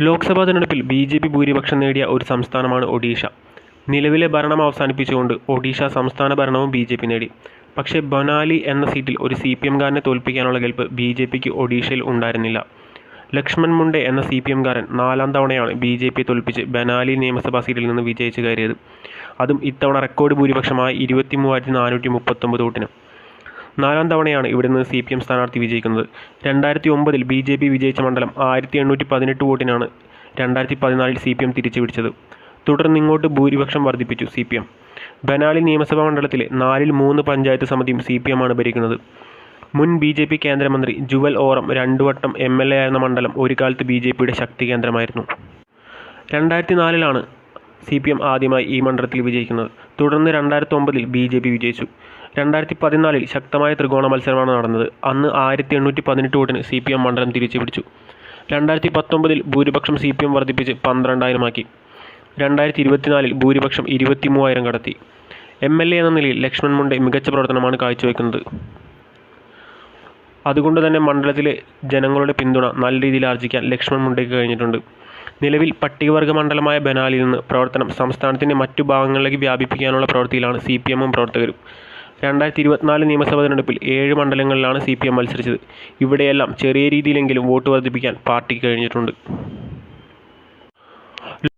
ലോക്സഭാ തെരഞ്ഞെടുപ്പിൽ B J P ഭൂരിപക്ഷം നേടിയ ഒരു സംസ്ഥാനമാണ് ഒഡീഷ. നിലവിലെ ഭരണം അവസാനിപ്പിച്ചുകൊണ്ട് ഒഡീഷ സംസ്ഥാന ഭരണവും ബി ജെ പി നേടി. പക്ഷേ ബൊനാലി എന്ന സീറ്റിൽ ഒരു സി പി എംകാരനെ തോൽപ്പിക്കാനുള്ള കെൽപ്പ് ബി ജെ പിക്ക് ഒഡീഷയിൽ ഉണ്ടായിരുന്നില്ല. ലക്ഷ്മൺ മുണ്ടെ എന്ന സി പി എംകാരൻ നാലാം തവണയാണ് ബി ജെ പിയെ തോൽപ്പിച്ച് ബനാലി നിയമസഭാ സീറ്റിൽ നിന്ന് വിജയിച്ചു കയറിയത്. അതും ഇത്തവണ റെക്കോർഡ് ഭൂരിപക്ഷമായ ഇരുപത്തി മൂവായിരത്തി നാനൂറ്റി മുപ്പത്തൊമ്പത് വോട്ടിന്. നാലാം തവണയാണ് ഇവിടെ നിന്ന് സി പി എം സ്ഥാനാർത്ഥി വിജയിക്കുന്നത്. രണ്ടായിരത്തി ഒമ്പതിൽ ബി ജെ പി വിജയിച്ച മണ്ഡലം ആയിരത്തി എണ്ണൂറ്റി പതിനെട്ട് വോട്ടിനാണ് രണ്ടായിരത്തി പതിനാലിൽ സി പി എം തിരിച്ചു പിടിച്ചത് തുടർന്ന് ഇങ്ങോട്ട് ഭൂരിപക്ഷം വർദ്ധിപ്പിച്ചു സി പി എം. ബനാലി നിയമസഭാ മണ്ഡലത്തിലെ നാലിൽ മൂന്ന് പഞ്ചായത്ത് സമിതിയും സി പി എമ്മാണ് ഭരിക്കുന്നത്. മുൻ ബി ജെ പി കേന്ദ്രമന്ത്രി ജുവൽ ഓറം രണ്ടു വട്ടം എം എൽ എ ആയിരുന്ന മണ്ഡലം ഒരു കാലത്ത് ബി ജെ പിയുടെ ശക്തി കേന്ദ്രമായിരുന്നു. രണ്ടായിരത്തി നാലിലാണ് സി പി എം ആദ്യമായി ഈ മണ്ഡലത്തിൽ വിജയിക്കുന്നത്. തുടർന്ന് രണ്ടായിരത്തി ഒമ്പതിൽ ബി ജെ പി വിജയിച്ചു. രണ്ടായിരത്തി പതിനാലിൽ ശക്തമായ ത്രികോണ മത്സരമാണ് നടന്നത്. അന്ന് ആയിരത്തി എണ്ണൂറ്റി പതിനെട്ട് വോട്ടിന് സി പി എം മണ്ഡലം തിരിച്ചു പിടിച്ചു രണ്ടായിരത്തി പത്തൊമ്പതിൽ ഭൂരിപക്ഷം സി പി എം വർദ്ധിപ്പിച്ച് പന്ത്രണ്ടായിരമാക്കി രണ്ടായിരത്തി ഇരുപത്തിനാലിൽ ഭൂരിപക്ഷം ഇരുപത്തി മൂവായിരം കടത്തി. എം എൽ എ എന്ന നിലയിൽ ലക്ഷ്മൺ മുണ്ടെ മികച്ച പ്രവർത്തനമാണ് കാഴ്ചവെക്കുന്നത്. അതുകൊണ്ട് തന്നെ മണ്ഡലത്തിലെ ജനങ്ങളുടെ പിന്തുണ നല്ല രീതിയിൽ ആർജിക്കാൻ ലക്ഷ്മൺ മുണ്ടയ്ക്ക് കഴിഞ്ഞിട്ടുണ്ട്. നിലവിൽ പട്ടികവർഗ മണ്ഡലമായ ബനാലിൽ നിന്ന് പ്രവർത്തനം സംസ്ഥാനത്തിന്റെ മറ്റു ഭാഗങ്ങളിലേക്ക് വ്യാപിപ്പിക്കാനുള്ള പ്രവൃത്തിയിലാണ് സി പി എമ്മും പ്രവർത്തകരും. രണ്ടായിരത്തി ഇരുപത്തിനാല് നിയമസഭാ തെരഞ്ഞെടുപ്പിൽ ഏഴ് മണ്ഡലങ്ങളിലാണ് സി പി എം മത്സരിച്ചത്. ഇവിടെയെല്ലാം ചെറിയ രീതിയിലെങ്കിലും വോട്ട് വർദ്ധിപ്പിക്കാൻ പാർട്ടിക്ക് കഴിഞ്ഞിട്ടുണ്ട്.